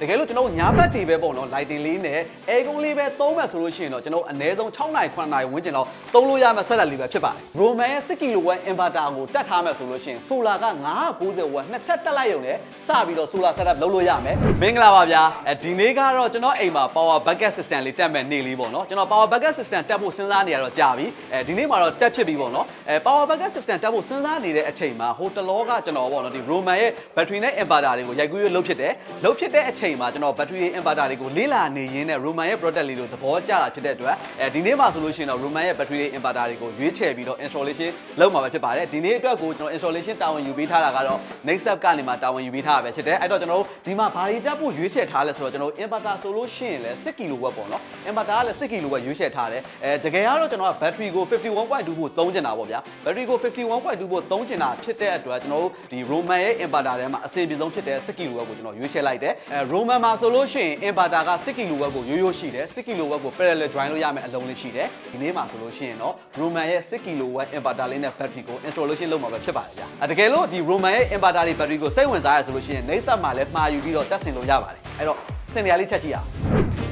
တကယ်လို့ကျွန်တော်တို့ညာဘက်တွေပဲပေါ့နော် lighting လေးနဲ့ air con လေးပဲသုံးမှဆိုလို့ရှိရင်တော့ကျွန်တော်တို့အနည်းဆုံး6နိုင်9နိုင်ဝန်းကျင်လောက်သုံးလို့ရမယ့်ဆက်လက်လေးပဲဖြစ်ပါတယ် Roman ရဲ့6 kW inverter ကိုတက်ထားမှဆိုလို့ရှိရင် solar က990 watt နှစ်ချက်တက်လိုက်ရုံနဲ့စပြီးတော့ solar setup လုပ်လို့ရမယ်မင်္ဂလာပါဗျာအဲဒီနေ့ကတော့ကျွန်တော်အိမ်မှာ power backup system လေးတက်မဲ့နေ့လေးပေါ့နော်ကျွန်တော် power backup system တက်ဖို့စဉ်းစားနေရတော့ကြာပြီအဲဒီနေ့မှာတော့တက်ဖြစ်ပြီပေါ့နော်အဲ power backup system တက်ဖို့စဉ်းစားနေတဲ့အချိန်မှာဟိုတလောကကျွန်တော်ပေါ့နော်ဒီ Roman ရဲ့ battery နဲ့ inverter တွေကိုရိုက်ကူးရလုပ်ဖြစ်တယ်လုပ်ဖြစ်တဲ့အချိန်မှာကျွန်တော် battery ရဲ့ inverter တွေကိုလေးလာနေရင်းနဲ့ Roman ရဲ့ product လေးကိုသဘောကျတာဖြစ်တဲ့အတွက်အဲဒီနေ့မှာဆိုလို့ရှိရင်တော့ Roman ရဲ့ battery ရဲ့ inverter တွေကိုရွေးချယ်ပြီးတော့ installation လုပ်မှာပဲဖြစ်ပါတယ်ဒီနေ့အတွက်ကိုကျွန်တော် installation တာဝန်ယူပေးထားတာကတော့ next step ကနေမှတာဝန်ယူပေးထားတာပဲဖြစ်တယ်အဲ့တော့ကျွန်တော်တို့ဒီမှာဘာတွေတက်ဖို့ရွေးချယ်ထားလဲဆိုတော့ကျွန်တော်တို့ inverter ဆိုလို့ရှိရင်လည်း6 kW ပေါ့နော် inverter ကလည်း6 kW ရွေးချယ်ထားတယ်အဲတကယ်ကတော့ကျွန်တော်က battery ကို51.2ဖို့သုံးချင်တာပေါ့ဗျာ battery ကို51.2ဖို့သုံးချင်တာဖြစ်တဲ့အတွက်ကျွန်တော်တို့ဒီ Roman ရဲ့ inverter ထဲမှာအဆင်ပြေဆုံးဖြစ်တဲ့6 kW ကိုကျွန်တော်ရွေးချယ်လိုက်တယ်အဲ Roman မှာဆိုလို့ရှိရင် inverter က6 kW ကိုရိုးရိုးရှိတယ်6 kW ကို parallel join လို့ရမယ့်အလုံးလေးရှိတယ်ဒီနေ့မှာဆိုလို့ရှိရင်တော့ Roman ရဲ့6 kW inverter လေးနဲ့ battery ကို installation လုပ်မှာပဲဖြစ်ပါတယ်ဗျာအဲတကယ်လို့ဒီ Roman ရဲ့ inverter လေး battery ကိုစိတ်ဝင်စားရဆိုလို့ရှိရင် next step မှာလည်းမှာယူပြီးတော့တက်ဆင်လို့ရပါတယ်အဲ့တော့စင်နေရာလေးချက်ကြည့်အောင်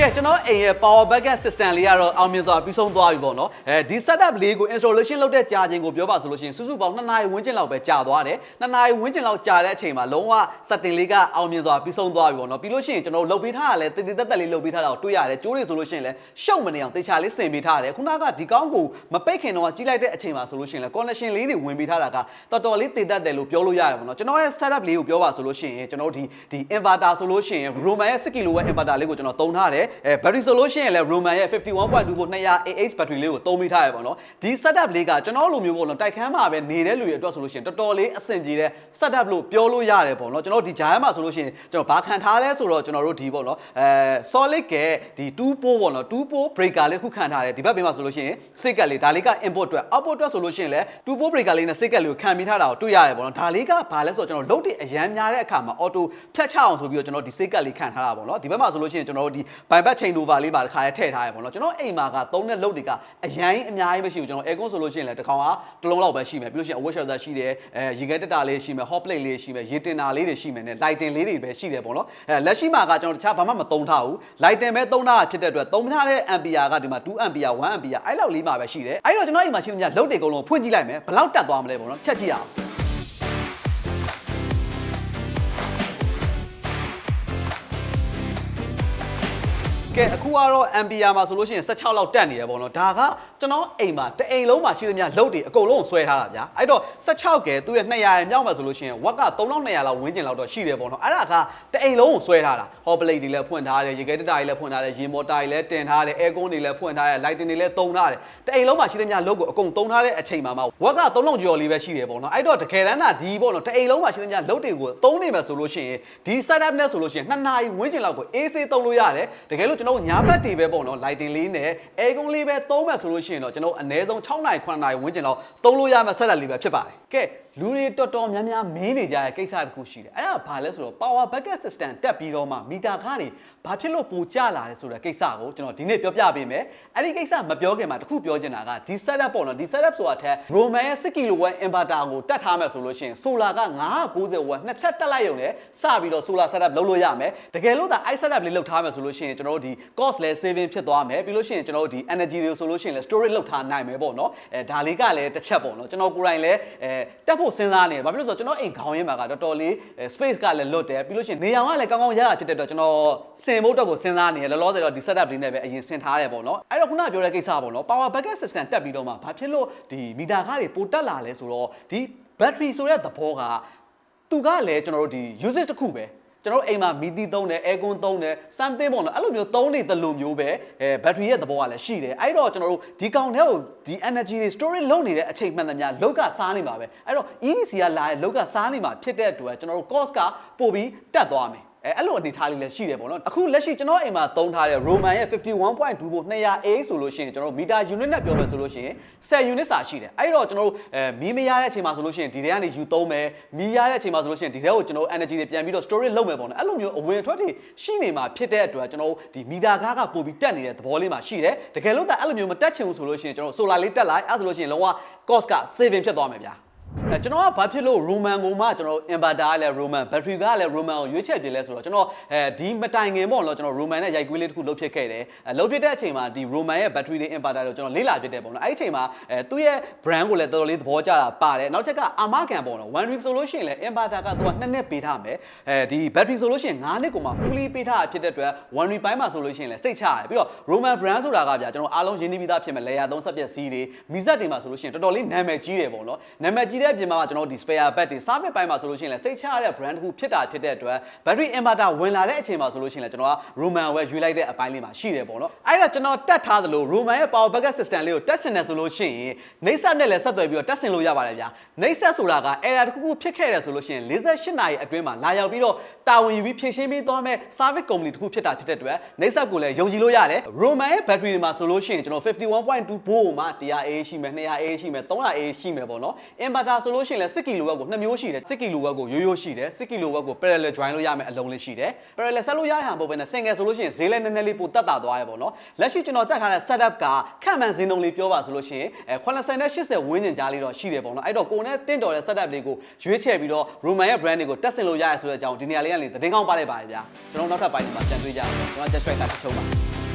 ကဲကျွန်တော်အိမ်ရဲ့ power backup system လေးကတော့အောင်မြင်စွာပြီးဆုံးသွားပြီပေါ့နော်အဲဒီ setup လေးကို installation လုပ်တဲ့ကြာချိန်ကိုပြောပါဆိုလို့ရှိရင်စုစုပေါင်း2နာရီဝန်းကျင်လောက်ပဲကြာသွားတယ်2နာရီဝန်းကျင်လောက်ကြာတဲ့အချိန်မှာလုံးဝ setting လေးကအောင်မြင်စွာပြီးဆုံးသွားပြီပေါ့နော်ပြီးလို့ရှိရင်ကျွန်တော်တို့လုပ်ပေးထားတာလဲတည်တည်တက်တက်လေးလုပ်ပေးထားတာကိုတွေ့ရတယ်ကျိုးတွေဆိုလို့ရှိရင်လဲရှုပ်မနေအောင်တေချာလေးဆင်ပေးထားတယ်ခုနကဒီကောင်းကိုမပိတ်ခင်တော့ကြီးလိုက်တဲ့အချိန်မှာဆိုလို့ရှိရင်လဲ connection လေးတွေဝင်ပေးထားတာကတော်တော်လေးတည်တတ်တယ်လို့ပြောလို့ရတယ်ပေါ့နော်ကျွန်တော်ရဲ့ setup လေးကိုပြောပါဆိုလို့ရှိရင်ကျွန်တော်တို့ဒီဒီ inverter ဆိုလို့ရှိရင် Roman ရဲ့6 kW inverter လေးကိုကျွန်တော်သုံးထားတယ်အဲ battery ဆိုလို့ရှိရင်လည်း Roman ရဲ့ 51.2volt 200 AH battery လေးကိုသုံးမိထားရပေါ့နော်ဒီ setup လေးကကျွန်တော်လိုမျိုးပေါ့နော်တိုက်ခန်းမှာပဲနေတဲ့လူတွေအတွက်ဆိုလို့ရှိရင်တော်တော်လေးအဆင်ပြေတဲ့ setup လို့ပြောလို့ရတယ်ပေါ့နော်ကျွန်တော်ဒီဂျားမှာဆိုလို့ရှိရင်ကျွန်တော်ဘာခံထားလဲဆိုတော့ကျွန်တော်တို့ဒီပေါ့နော်အဲ solid ကဒီ2 pole ပေါ့နော်2 pole breaker လေးခုခံထားတယ်ဒီဘက်ဘေးမှာဆိုလို့ရှိရင်စိတ်ကက်လေးဒါလေးက input အတွက် output အတွက်ဆိုလို့ရှိရင်လည်း2 pole breaker လေးနဲ့စိတ်ကက်လေးကိုခံမိထားတာကိုတွေ့ရတယ်ပေါ့နော်ဒါလေးကဘာလဲဆိုတော့ကျွန်တော်လုတ်တဲ့အရန်များတဲ့အခါမှာ auto ဖြတ်ချအောင်ဆိုပြီးတော့ကျွန်တော်ဒီစိတ်ကက်လေးခံထားတာပေါ့နော်ဒီဘက်မှာဆိုလို့ရှိရင်ကျွန်တော်တို့ဒီ bypass chain over လေးပါတစ်ခါရဲထည့်ထားရပေါ့နော်ကျွန်တော်အိမ်မှာကသုံးတဲ့လုတ်တွေကအရန်အများကြီးမရှိဘူးကျွန်တော် aircon ဆိုလို့ရှိရင်လည်းတစ်ကောင်ကတစ်လုံးလောက်ပဲရှိမယ်ပြီးလို့ရှိရင် wash shelter ရှိတယ်အဲရေခဲတက်တာလေးရှိမယ် hot plate လေးရှိမယ်ရေတင်တာလေးတွေရှိမယ်နဲ့ lighting လေးတွေပဲရှိတယ်ပေါ့နော်အဲလက်ရှိမှာကကျွန်တော်တခြားဘာမှမသုံးထားဘူး lighting ပဲသုံးထားတာဖြစ်တဲ့အတွက်သုံးထားတဲ့ ampere ကဒီမှာ2 ampere 1 ampere အဲ့လောက်လေးမှာပဲရှိတယ်အဲ့တော့ကျွန်တော်အိမ်မှာရှိနေကြလုတ်တွေအကုန်လုံးဖွင့်ကြည့်လိုက်မယ်ဘယ်လောက်တက်သွားမလဲပေါ့နော်ချက်ကြည့်အောင် ကဲအခုကတော့ ampere မှာဆိုလို့ရှိရင်16လောက်တက်နေရပေါ့နော်ဒါကကျွန်တော်အိမ်မှာတအိမ်လုံးမှာရှိသမျှလုတ်တွေအကုန်လုံးကိုဆွဲထားတာဗျာအဲ့တော့16ကဲသူ့ရဲ့200ရမြောက်မှာဆိုလို့ရှိရင်ဝက်က3200လောက်ဝန်းကျင်လောက်တော့ရှိတယ်ပေါ့နော်အဲ့ဒါကတအိမ်လုံးကိုဆွဲထားတာ hot plate တွေလည်းဖွင့်ထားတယ်ရေခဲတက်တာတွေလည်းဖွင့်ထားတယ်ရေမော်တာတွေလည်းတင်ထားတယ် air con တွေလည်းဖွင့်ထားတယ် lighting တွေလည်းသုံးထားတယ်တအိမ်လုံးမှာရှိသမျှလုတ်ကိုအကုန်သုံးထားတဲ့အချိန်မှာမှဝက်က3000ကျော်လေးပဲရှိတယ်ပေါ့နော်အဲ့တော့တကယ်တမ်းကဒီပေါ့နော်တအိမ်လုံးမှာရှိသမျှလုတ်တွေကိုသုံးနေမှာဆိုလို့ရှိရင်ဒီ setup နဲ့ဆိုလို့ရှိရင်2နာရီဝန်းကျင်လောက်ကို AC သုံးလို့ရတယ်တကယ်လို့ကျွန်တော်ညာဘက်တွေပဲပေါ့နော် lighting လေးနဲ့ air con လေးပဲသုံးမယ်ဆိုလို့ရှိရင်တော့ကျွန်တော်အနည်းဆုံး6နာရီ9နာရီဝန်းကျင်လောက်သုံးလို့ရမယ့် setup လေးပဲဖြစ်ပါတယ်ကဲ လူတွေတော်တော်များများမင်းနေကြတဲ့ကိစ္စတစ်ခုရှိတယ်အဲ့ဒါဘာလဲဆိုတော့ power backup system တက်ပြီးတော့မှမီတာကားတွေဘာဖြစ်လို့ပိုကျလာလဲဆိုတဲ့ကိစ္စကိုကျွန်တော်ဒီနေ့ပြောပြပေးမယ်အဲ့ဒီကိစ္စမပြောခင်မှာတစ်ခုပြောချင်တာကဒီ setup ပေါ့နော်ဒီ setup ဆိုတာထက် Roman ရဲ့6 kW inverter ကိုတက်ထားမယ်ဆိုလို့ရှိရင် solar က990 watt နှစ်ချက်တက်လိုက်ရုံနဲ့စပြီးတော့ solar setup လုပ်လို့ရမယ်တကယ်လို့ဒါ i setup လေးလုပ်ထားမယ်ဆိုလို့ရှိရင်ကျွန်တော်တို့ဒီ cost လဲ saving ဖြစ်သွားမယ်ပြီးလို့ရှိရင်ကျွန်တော်တို့ဒီ energy တွေဆိုလို့ရှိရင်လဲ storage လုပ်ထားနိုင်မယ်ပေါ့နော်အဲဒါလေးကလည်းတစ်ချက်ပေါ့နော်ကျွန်တော်ကိုယ်တိုင်လဲအဲတက်ဖို့စဉ်းစားနေတယ်ဘာဖြစ်လို့လဲဆိုတော့ကျွန်တော်အိမ်ခေါင်းရင်းမှာကတော်တော်လေး space ကလည်းလွတ်တယ်ပြီးလို့ရှိရင်နေရောင်ကလည်းကောင်းကောင်းရတာဖြစ်တဲ့အတွက်ကျွန်တော်စင်ဖို့တော့ကိုစဉ်းစားနေတယ်လောလောဆယ်တော့ဒီ setup လေးနဲ့ပဲအရင်ဆင်ထားတယ်ပေါ့နော်အဲ့တော့ခုနကပြောတဲ့ကိစ္စပေါ့နော် power backup system တက်ပြီးတော့မှဘာဖြစ်လို့ဒီမီတာကားတွေပိုတက်လာလဲဆိုတော့ဒီ battery ဆိုတဲ့သဘောကသူကလည်းကျွန်တော်တို့ဒီ usage တစ်ခုပဲ ကျွန်တော်တို့အိမ်မှာမီတီသုံးတယ် air con သုံးတယ် something ပေါ့နော်အဲ့လိုမျိုးသုံးနေတဲ့လိုမျိုးပဲအဲ battery ရဲ့သဘောကလည်းရှိတယ်အဲ့တော့ကျွန်တော်တို့ဒီကောင်ထဲကိုဒီ energy တွေ storage လုပ်နေတဲ့အချိန်မှန်သမျှလောက်ကစားနေမှာပဲအဲ့တော့ EVC ကလာတဲ့လောက်ကစားနေမှာဖြစ်တဲ့အတွက်ကျွန်တော်တို့ cost ကပို့ပြီးတက်သွားမယ် အဲအဲ့လိုအနေထားလေးလည်းရှိတယ်ပေါ့နော်အခုလက်ရှိကျွန်တော်အိမ်မှာသုံးထားတဲ့ Roman ရဲ့51.2ဖို့ 200A ဆိုလို့ရှိရင်ကျွန်တော်မီတာ unit နဲ့ပြောမယ်ဆိုလို့ရှိရင်10 unit စာရှိတယ်အဲ့တော့ကျွန်တော်တို့အဲမီးမရတဲ့အချိန်မှာဆိုလို့ရှိရင်ဒီထဲကနေယူသုံးမယ်မီးရတဲ့အချိန်မှာဆိုလို့ရှိရင်ဒီထဲကိုကျွန်တော်တို့ energy တွေပြန်ပြီးတော့ storage လုပ်မယ်ပေါ့နော်အဲ့လိုမျိုးအဝင်အထွက်တွေရှိနေမှာဖြစ်တဲ့အတွက်ကျွန်တော်တို့ဒီမီတာကားကပို့ပြီးတက်နေတဲ့သဘောလေးမှာရှိတယ်တကယ်လို့តែအဲ့လိုမျိုးမတက်ချင်ဘူးဆိုလို့ရှိရင်ကျွန်တော်တို့ solar လေးတက်လိုက်အဲ့ဒါဆိုလို့ရှိရင်လုံးဝ cost က saving ဖြစ်သွားမယ်ဗျာ အဲကျွန်တော်ကဘာဖြစ်လို့ Roman ကိုမှကျွန်တော် inverter ကလည်း Roman battery ကလည်း Roman ကိုရွေးချယ်ပြလဲဆိုတော့ကျွန်တော်အဲဒီမတိုင်ခင်ပေါ့နော်ကျွန်တော် Roman နဲ့ရိုက်ကွေးလေးတစ်ခုလုပ်ဖြစ်ခဲ့တယ်အဲလုပ်ဖြစ်တဲ့အချိန်မှာဒီ Roman ရဲ့ battery လေး inverter ကိုကျွန်တော်လေ့လာဖြစ်တယ်ပေါ့နော်အဲ့ဒီအချိန်မှာအဲသူ့ရဲ့ brand ကိုလည်းတော်တော်လေးသဘောကျတာပါတယ်နောက်တစ်ချက်ကအာမခံပေါ့နော် one week ဆိုလို့ရှိရင်လည်း inverter ကသူကနှစ်နှစ်ပေးထားမယ်အဲဒီ battery ဆိုလို့ရှိရင်9နှစ်ကိုမှ fully ပေးထားတာဖြစ်တဲ့အတွက် one week ပိုင်းမှာဆိုလို့ရှိရင်လည်းစိတ်ချရတယ်ပြီးတော့ Roman brand ဆိုတာကဗျာကျွန်တော်အားလုံးရင်းနှီးပြီးသားဖြစ်မယ် layer 3ဆက်ပြက်စီးတွေမီဇက်တွေမှာဆိုလို့ရှိရင်တော်တော်လေးနာမည်ကြီးတယ်ပေါ့နော်နာမည်ကြီးတဲ့အပြင်မှာကျွန်တော်ဒီ spare bed တွေ service ပိုင်းမှာဆိုလို့ရှိရင်လည်းစိတ်ချရတဲ့ brand တစ်ခုဖြစ်တာဖြစ်တဲ့အတွက် battery inverter ဝင်လာတဲ့အချိန်မှာဆိုလို့ရှိရင်လည်းကျွန်တော်က Roman ဝယ်ရွေးလိုက်တဲ့အပိုင်းလေးမှာရှိတယ်ပေါ့နော်အဲ့ဒါကျွန်တော်တက်ထားသလို Roman ရဲ့ power backup system လေးကိုတက်ဆင်တယ်ဆိုလို့ရှိရင်နေဆက်နဲ့လည်းဆက်သွယ်ပြီးတော့တက်ဆင်လို့ရပါတယ်ဗျာနေဆက်ဆိုတာက error တစ်ခုခုဖြစ်ခဲ့တယ်ဆိုလို့ရှိရင်48နာရီအတွင်းမှာလာရောက်ပြီးတော့တာဝန်ယူပြီးဖြည့်ရှင်းပေးသွားမယ် service company တစ်ခုဖြစ်တာဖြစ်တဲ့အတွက်နေဆက်ကိုလည်းယုံကြည်လို့ရတယ် Roman ရဲ့ battery တွေမှာဆိုလို့ရှိရင်ကျွန်တော်51.2 volt မှာ 100A ရှိမယ် 200A ရှိမယ် 300A ရှိမယ်ပေါ့နော် inverter ဆိုလို့ရှိရင်လည်း6 kW ကိုနှစ်မျိုးရှိတယ်6 kW ကိုရိုးရိုးရှိတယ်6 kW ကို parallel join လို့ရမယ်အလုံးလေးရှိတယ် parallel ဆက်လို့ရတဲ့ဟာမဟုတ်ဘဲနဲ့ single ဆိုလို့ရှိရင်ဈေးလည်းနည်းနည်းလေးပိုတက်တာသွားရပေါ့နော်လက်ရှိကျွန်တော်တက်ထားတဲ့ setup ကခန့်မှန်ဈေးနှုန်းလေးပြောပါဆိုလို့ရှိရင်အဲ80နဲ့80ဝန်းကျင်ကြားလေးတော့ရှိတယ်ပေါ့နော်အဲ့တော့ကိုယ်နဲ့တင့်တော်တဲ့ setup လေးကိုရွေးချယ်ပြီးတော့ Roman ရဲ့ brand တွေကိုတက်ဆင်လို့ရရဆိုတဲ့အကြောင်းဒီနေရာလေးကနေသတင်းကောင်းပါလိုက်ပါလေဗျာကျွန်တော်နောက်ထပ်ပိုင်းမှာပြန်တွေ့ကြအောင်ကျွန်တော် just strike တာချုပ်ပါ